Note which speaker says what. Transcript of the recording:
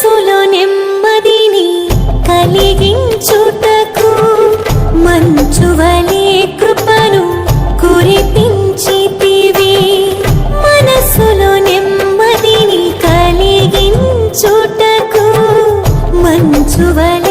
Speaker 1: మనసులో నెమ్మదిని కలిగించుటకు మంచువలే కృపను కురిపించితివి. మనసులో నెమ్మదిని కలిగించుటకు మంచువలే